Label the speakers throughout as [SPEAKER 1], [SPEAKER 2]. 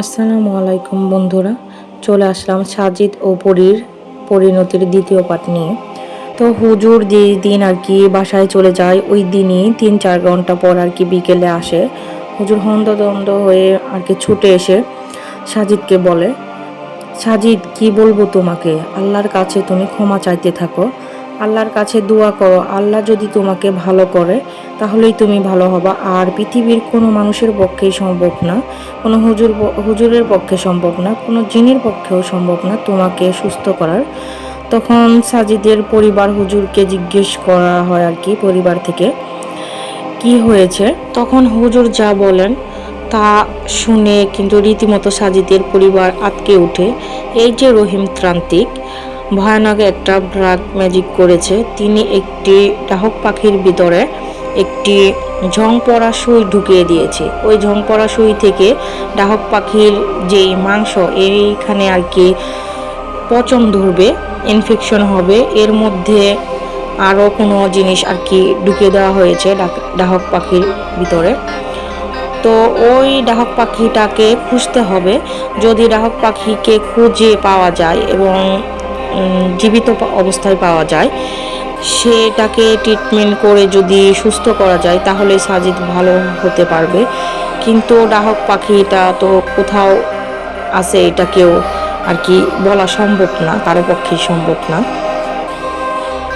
[SPEAKER 1] আসসালামু আলাইকুম বন্ধুরা, চলে আসলাম সাজিদ ও পরীর, পরিণতির দ্বিতীয় পাঠ নিয়ে। তো হুজুর যে দিন আর কি বাসায় চলে যায়, ওই দিনই তিন চার ঘণ্টা পর আর কি বিকেলে আসে। হুজুর হন্দদন্দ হয়ে আর কি ছুটে এসে সাজিদকে বলে, সাজিদ, কি বলব তোমাকে? আল্লাহর কাছে তুমি ক্ষমা চাইতে থাকো। আল্লাহর কাছে দোয়া করো। আল্লাহ যদি তোমাকে ভালো করে, তাহলেই তুমি ভালো হবা। আর পৃথিবীর কোনো মানুষের পক্ষেই সম্ভব না, কোনো হুজুর হুজুরের পক্ষে সম্ভব না, কোনো জিনের পক্ষেও সম্ভব না তোমাকে সুস্থ করার। তখন সাজিদের পরিবার হুজুরকে জিজ্ঞেস করা হয় আর কি পরিবার থেকে, কি হয়েছে? তখন হুজুর যা বলেন তা শুনে কিন্তু রীতিমতো সাজিদের পরিবার আটকে ওঠে এই যে রহিম ত্রান্তিক ভয়ানক একটা ব্রাক ম্যাজিক করেছে। তিনি একটি ডাহক পাখির ভিতরে একটি ঝং পড়া সুই ঢুকিয়ে দিয়েছে। ওই ঝং পড়া সুই থেকে ডাহক পাখির যেই মাংস, এইখানে আর কি পচন ধরবে ইনফেকশন হবে, এর মধ্যে আরও কোনো জিনিস আর কি ঢুকিয়ে দেওয়া হয়েছে ডাহক পাখির ভিতরে। তো ওই ডাহক পাখিটাকে খুঁজতে হবে। যদি ডাহক পাখিকে খুঁজে পাওয়া যায় এবং জীবিত অবস্থায় পাওয়া যায়। সেটাকে ট্রিটমেন্ট করে যদি সুস্থ করা যায়, তাহলে সাজিদ ভালো হতে পারবে। কিন্তু ডাহক পাখিটা তো কোথাও আছে এটা কেউ আর কি বলা সম্ভব না, কারও পক্ষেই সম্ভব না।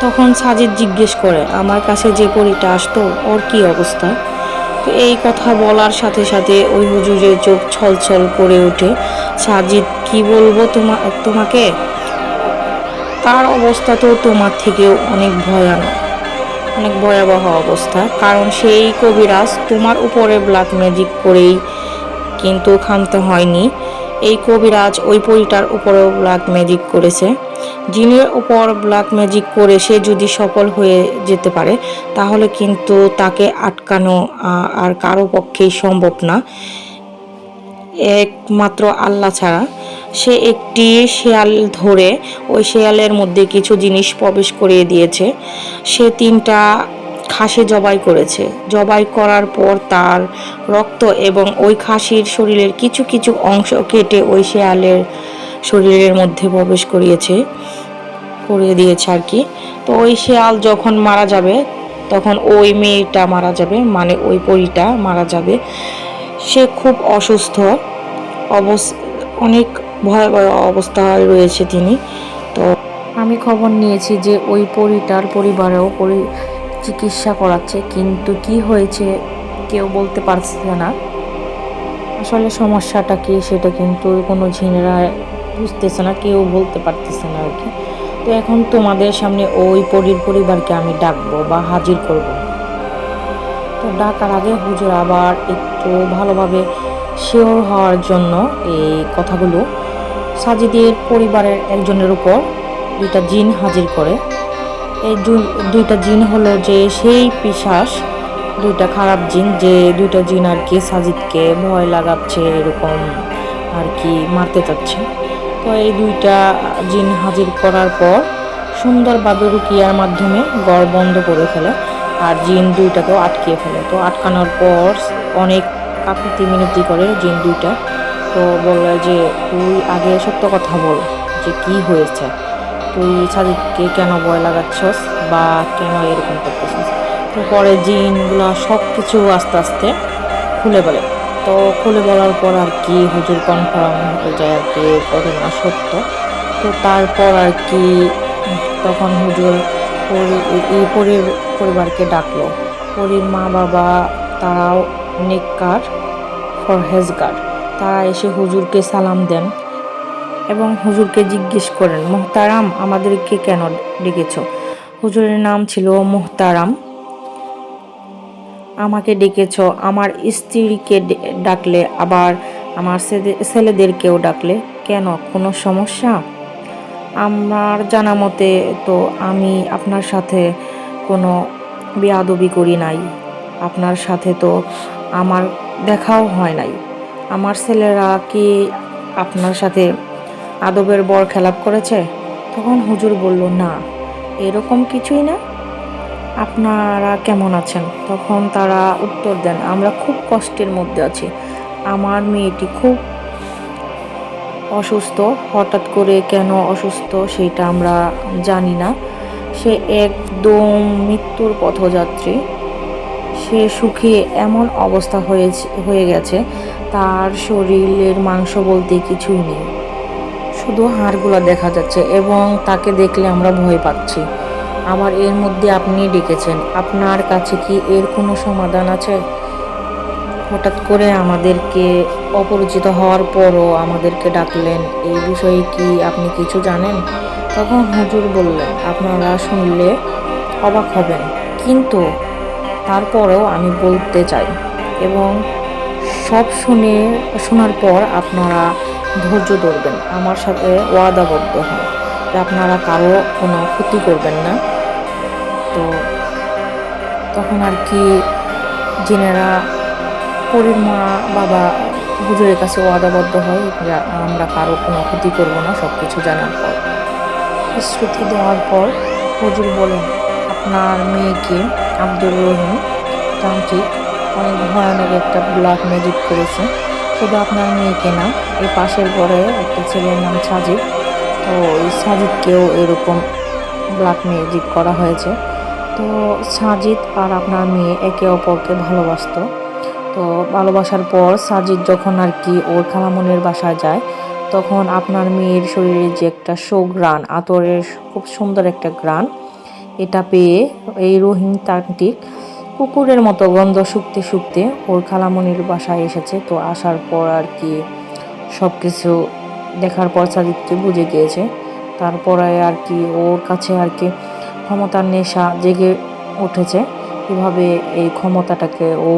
[SPEAKER 1] তখন সাজিদ জিজ্ঞেস করে, আমার কাছে যে পরিটা আসতো, ওর কি অবস্থা? তো এই কথা বলার সাথে সাথে ওই হুজুরের চোখ ছলছল করে ওঠে। সাজিদ, কি বলব তোমা তোমাকে? তার অবস্থা তো তোমার থেকেও অনেক ভয়ানক, অনেক ভয়াবহ অবস্থা। কারণ সেই কবিরাজ তোমার উপরে ব্ল্যাক ম্যাজিক করেই কিন্তু ক্ষান্ত হয়নি। এই কবিরাজ ওই পরিটার উপরেও ব্ল্যাক ম্যাজিক করেছে। জিনের উপর ব্ল্যাক ম্যাজিক করে সে যদি সফল হয়ে যেতে পারে, তাহলে কিন্তু তাকে আটকানো আর কারও পক্ষেই সম্ভব না। একমাত্র আল্লাহ ছাড়া। সে একটি শেয়াল ধরে ওই শেয়ালের মধ্যে কিছু জিনিস প্রবেশ করিয়ে দিয়েছে। সে তিনটা খাসি জবাই করেছে। জবাই করার পর তার রক্ত এবং ওই খাসির শরীরের কিছু কিছু অংশ কেটে ওই শেয়ালের শরীরের মধ্যে প্রবেশ করিয়েছে, করিয়ে দিয়েছে আর কি। তো ওই শেয়াল যখন মারা যাবে, তখন ওই মেয়েটা মারা যাবে মানে ওই পরিটা মারা যাবে। সে খুব অসুস্থ। অবস, অনেক ভয়াবহ অবস্থায় রয়েছে তিনি। তো আমি খবর নিয়েছি যে ওই পরিটার পরিবারেও পরি চিকিৎসা করাচ্ছে, কিন্তু কি হয়েছে কেউ বলতে পারছে না। আসলে সমস্যাটা কি সেটা কিন্তু কোনো ঝিনেরা বুঝতেছে না, কেউ বলতে পারতেছে না আর কি। তো এখন তোমাদের সামনে ওই পরির পরিবারকে আমি ডাকবো বা হাজির করব। তো ডাকার আগে হুজুর আবার একটু ভালোভাবে শিওর হওয়ার জন্য এই কথাগুলো সাজিদের পরিবারের একজনের উপর দুইটা জিন হাজির করে। এই দুইটা জিন হলো যে সেই পিসাস দুইটা খারাপ জিন যে দুইটা জিন আর কি সাজিদকে ভয় লাগাচ্ছে, এরকম আর কি মারতে চাচ্ছে। তো এই দুইটা জিন হাজির করার পর সুন্দরভাবে রুকিয়ার মাধ্যমে গড় বন্ধ করে ফেলে। আর জিন দুইটাকেও আটকিয়ে ফেলে। তো আটকানোর পর অনেক কাকুতি মিনতি করে জিন দুইটা। তো বলল যে, তুই আগে সত্য কথা বল যে কি হয়েছে। তুই সাজিদকে কেন ভয় লাগাচ্ছস বা কেন এরকম করতেছিস? তো পরে জিনগুলো সব কিছু আস্তে আস্তে খুলে বলে। তো খুলে বলার পর আর কি হুজুর কনফার্ম হয়ে যায় আর কি ঘটনা সত্য তো তারপর আর কি তখন হুজুর পরির পরিবারকে ডাকলো। পরির মা বাবা, তারাও নেককার, ফরহেজগার। তারা এসে হুজুরকে সালাম দেন এবং হুজুরকে জিজ্ঞেস করেন, মোহতারাম, আমাদেরকে কেন ডেকেছ? হুজুরের নাম ছিল মোহতারাম। আমাকে ডেকেছ, আমার স্ত্রীকে ডাকলে, আবার আমার ছেলেদেরকেও ডাকলে কেন? কোনো সমস্যা? আমার জানা মতে তো আমি আপনার সাথে কোনো বেয়াদবি করি নাই। আপনার সাথে তো আমার দেখাও হয় নাই। আমার ছেলেরা কি আপনার সাথে আদবের বর খেলাপ করেছে? তখন হুজুর বলল, না, এরকম কিছুই না। আপনারা কেমন আছেন? তখন তারা উত্তর দেন, আমরা খুব কষ্টের মধ্যে আছি। আমার মেয়েটি খুব অসুস্থ। হঠাৎ করে কেন অসুস্থ সেটা আমরা জানি না। সে একদম মৃত্যুর পথযাত্রী। সে সুখে এমন অবস্থা হয়েছে, হয়ে গেছে, তার শরীরের মাংস বলতে কিছুই নেই। শুধু হাড়গুলো দেখা যাচ্ছে এবং তাকে দেখলে আমরা ভয় পাচ্ছি। আবার এর মধ্যে আপনি ডেকেছেন, আপনার কাছে কি এর কোনো সমাধান আছে? হঠাৎ করে আমাদেরকে অপরিচিত হওয়ার পরও আমাদেরকে ডাকলেন, এই বিষয়ে কি আপনি কিছু জানেন? তখন হুজুর বললেন, আপনারা শুনলে অবাক হবেন। কিন্তু তারপরেও আমি বলতে চাই এবং সব শুনে, শোনার পর আপনারা ধৈর্য ধরবেন। আমার সাথে ওয়াদাবদ্ধ হন। যে আপনারা কারও কোনো ক্ষতি করবেন না। তো তখন আর কি জিনেরা পরীর মা বাবা হুজুরের কাছে ওয়াদাবদ্ধ হয় আমরা কারও কোনো ক্ষতি করব না সব কিছু জানার পর। শ্রুতি দেওয়ার পর হুজুর বলেন, আপনার মেয়েকে আব্দুর রহিম তান্ত্রিক অনেক ভয়ানক একটা ব্ল্যাক ম্যাজিক করেছে। শুধু আপনার মেয়েকে না, এই পাশের ঘরে একটা ছেলের নাম সাজিদ। তো ওই সাজিদকেও এরকম ব্ল্যাক ম্যাজিক করা হয়েছে। তো সাজিদ আর আপনার মেয়ে একে অপরকে ভালোবাসতো। তো ভালোবাসার পর সাজিদ যখন আর কি ওর খালামনের বাসায় যায়, তখন আপনার মেয়ের শরীরে যে একটা গ্রান আতরের খুব সুন্দর একটা গ্রান এটা পেয়ে এই রহিম তান্ত্রিক কুকুরের মতো গন্ধ শুকতে শুকতে ওর খালামনির বাসায় এসেছে। তো আসার পর আর কি সব কিছু দেখার পর সাজিদকে বুঝে গিয়েছে। তারপরে আর কি ওর কাছে আর কি ক্ষমতার নেশা জেগে উঠেছে। কীভাবে এই ক্ষমতাটাকে ও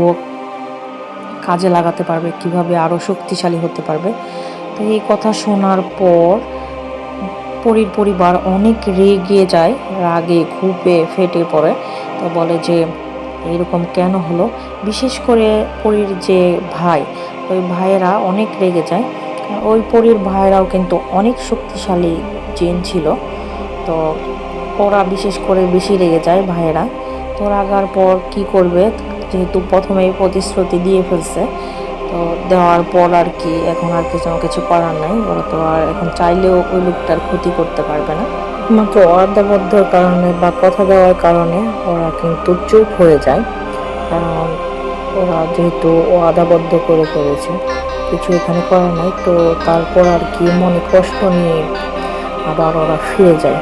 [SPEAKER 1] কাজে লাগাতে পারবে, কীভাবে আরও শক্তিশালী হতে পারবে। তো এই কথা শোনার পর পরীর পরিবার অনেক রেগে যায়, রাগে ঘুপে ফেটে পড়ে। তো বলে যে এরকম কেন হলো? বিশেষ করে পরীর যে ভাই, ওই ভাইয়েরা অনেক রেগে যায়। ওই পরীর ভাইয়েরাও কিন্তু অনেক শক্তিশালী জিন ছিল। তো ওরা বিশেষ করে বেশি রেগে যায় ভাইয়েরা। তো রাগার পর কি করবে? যেহেতু প্রথমেই প্রতিশ্রুতি দিয়ে ফেলছে, তো দেওয়ার পর আর কি এখন আর কিছু কিছু করার নাই ওরা তো আর এখন চাইলেও ওই লোকটার ক্ষতি করতে পারবে না। একমাত্র অর্ধাবদ্ধর কারণে বা কথা দেওয়ার কারণে ওরা কিন্তু চুপ হয়ে যায়, কারণ ওরা যেহেতু ও আদাবদ্ধ করে ফেলেছে, কিছু এখানে করা নাই, তো তারপর আর কি মনে কষ্ট নিয়ে আবার ওরা ফিরে যায়।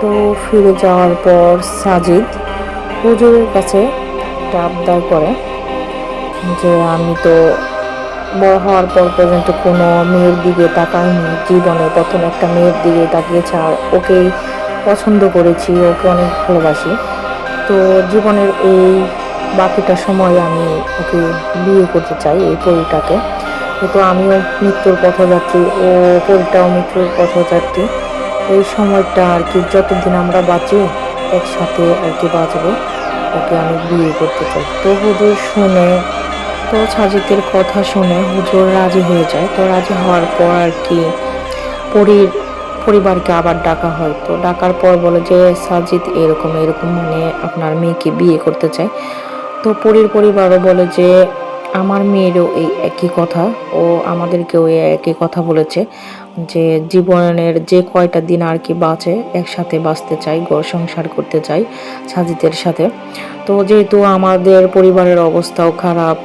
[SPEAKER 1] তো ফিরে যাওয়ার পর সাজিদ হুজুরের কাছে একটা আবদার করে যে আমি তো বড় হওয়ার পর পর্যন্ত কোনো মেয়ের দিকে তাকাইনি জীবনে। প্রথম একটা মেয়ের দিকে তাকিয়েছে আর ওকেই পছন্দ করেছি, ওকে অনেক ভালোবাসি। তো জীবনের এই বাকিটা সময় আমি ওকে বিয়ে করতে চাই এই পরিটাকে। তো আমিও মৃত্যুর পথযাত্রী, ও পরিটাও মৃত্যুর পথযাত্রী। এই সময়টা আর কি যতদিন আমরা বাঁচি, একসাথে আর কি বাঁচবো। ওকে আমি বিয়ে করতে চাই। তো হুজুর শুনে, তো সাজিদের কথা শুনে হুজুর রাজি হয়ে যায়। তো রাজি হওয়ার পর আর কি পরীর পরিবারকে আবার ডাকা হয়। তো ডাকার পর বলে যে, সাজিদ এরকম এরকম মানে আপনার মেয়েকে বিয়ে করতে চায়। তো পরীর পরিবারও বলে যে, আমার মেয়েরও এই একই কথা। ও আমাদেরকেও এই একই কথা বলেছে। যে জীবনের যে কয়টা দিন আর কি বাঁচে, একসাথে বাঁচতে চাই, ঘর সংসার করতে চাই সাজিদের সাথে। তো যেহেতু আমাদের পরিবারের অবস্থাও খারাপ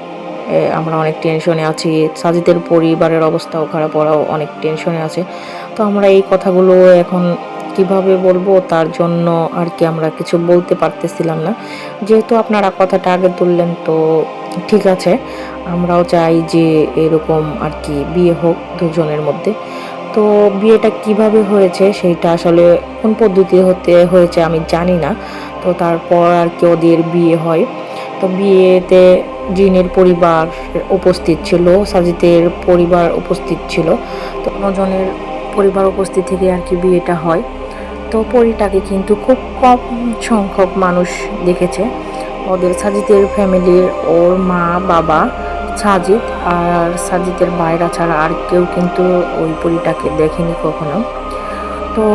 [SPEAKER 1] আমরা অনেক টেনশনে আছি, সাজিদের পরিবারের অবস্থাও খারাপ, ওরাও অনেক টেনশনে আছে। তো আমরা এই কথাগুলো এখন কীভাবে বলব, তার জন্য আর কি আমরা কিছু বলতে পারতেছিলাম না। যেহেতু আপনারা কথাটা আগে তুললেন, তো ঠিক আছে। আমরাও চাই যে এরকম আর কি বিয়ে হোক দুজনের মধ্যে। তো বিয়েটা কীভাবে হয়েছে সেইটা আসলে কোন পদ্ধতি হতে, হয়েছে আমি জানি না। তো তারপর আর কি ওদের বিয়ে হয়। তো বিয়েতে জিনের পরিবার উপস্থিত ছিল, সাজিদের পরিবার উপস্থিত ছিল। তো জনের পরিবার উপস্থিত থেকে আর কি বিয়েটা হয়। তো পরিটাকে কিন্তু খুব কম সংখ্যক মানুষ দেখেছে। ওদের সাজিদের ফ্যামিলির ওর মা, বাবা সাজিদ আর সাজিদের বাইরা ছাড়া আর কেউ কিন্তু ওই পরিটাকে দেখেনি কখনো। তো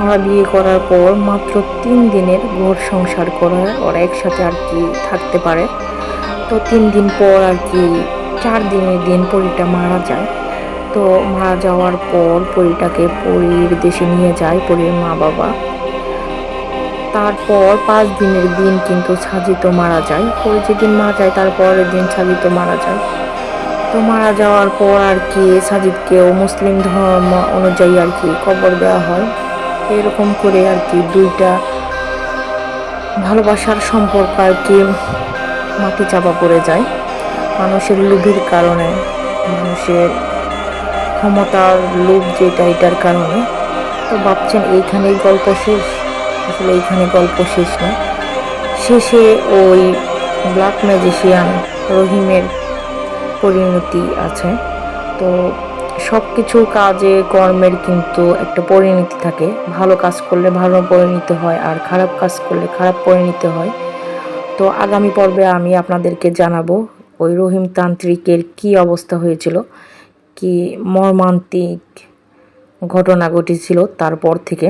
[SPEAKER 1] ওরা বিয়ে করার পর মাত্র তিন দিনের ঘর সংসার করে, ওরা একসাথে আর কি থাকতে পারে। তো তিন দিন পর আর কি চার দিনের দিন পরিটা মারা যায়। তো মারা যাওয়ার পর পরীটাকে পরীর দেশে নিয়ে যায় পরীর মা বাবা তারপর পাঁচ দিনের দিন কিন্তু সাজিত মারা যায়। পরে যেদিন মারা যায় তারপরের দিন সাজিত মারা যায়। তো মারা যাওয়ার পর আর কি সাজিদকেও মুসলিম ধর্ম অনুযায়ী আর কি কবর দেওয়া হয়। এরকম করে আর কি দুইটা ভালোবাসার সম্পর্ক আর কি মাটি চাপা পড়ে যায়। মানুষের লোভের কারণে, মানুষের ক্ষমতার লোভ যেটা, এটার কারণে। তো ভাবছেন এইখানেই গল্প শেষ? আসলে এইখানে গল্প শেষ না। শেষে ওই ব্ল্যাক ম্যাজিশিয়ান রহিমের পরিণতি আছে। তো সব কিছু কাজে, কর্মের কিন্তু একটা পরিণতি থাকে। ভালো কাজ করলে ভালো পরিণতি হয় আর খারাপ কাজ করলে খারাপ পরিণতি হয়। তো আগামী পর্বে আমি আপনাদেরকে জানাব ওই রহিম তান্ত্রিকের কি অবস্থা হয়েছিল, কি মর্মান্তিক ঘটনা ঘটেছিল তারপর থেকে।